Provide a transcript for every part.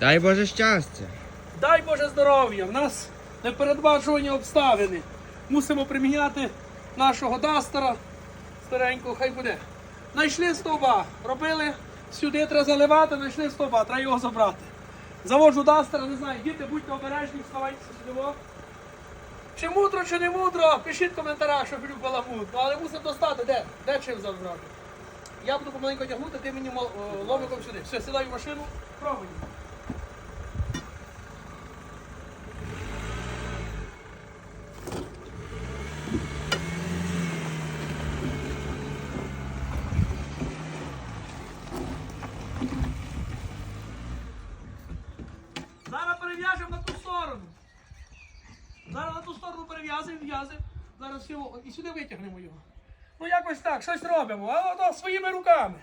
Дай Боже щастя. Дай Боже здоров'я, в нас непередбачувані обставини. Мусимо приміняти нашого дастера старенького, хай буде. Найшли стовба, робили, сюди треба заливати, знайшли стовба, треба його забрати. Заводжу дастера, не знаю, діти, будьте обережні, вставайтеся сюди. Чи мудро, чи не мудро, пишіть в коментарях, що люблю. Ну, але мусимо достати, де? Де чим забрати? Я буду помаленьку тягнути, ти мені ломиком сюди. Все, сідай в машину, пробуй. Зараз перев'яжемо на ту сторону. Зараз на ту сторону перев'язуємо, в'язуємо. Зараз його і сюди витягнемо його. Ну якось так, щось робимо, а ото своїми руками.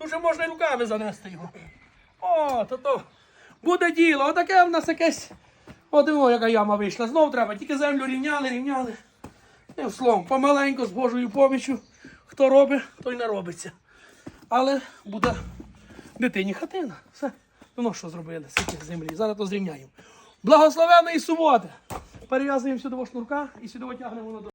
Ну вже можна і руками занести його. О, то то буде діло. Отаке в нас якесь. От яка яма вийшла. Знов треба. Тільки землю рівняли, рівняли. І словом, помаленьку, з Божою поміччю. Хто робить, той не робиться. Але буде дитині хатина. Все. Ну що зробили цих землі? Зараз то зрівняємо. Благословенної суботи! Перев'язуємо сюди шнурка і сюди тягнемо на.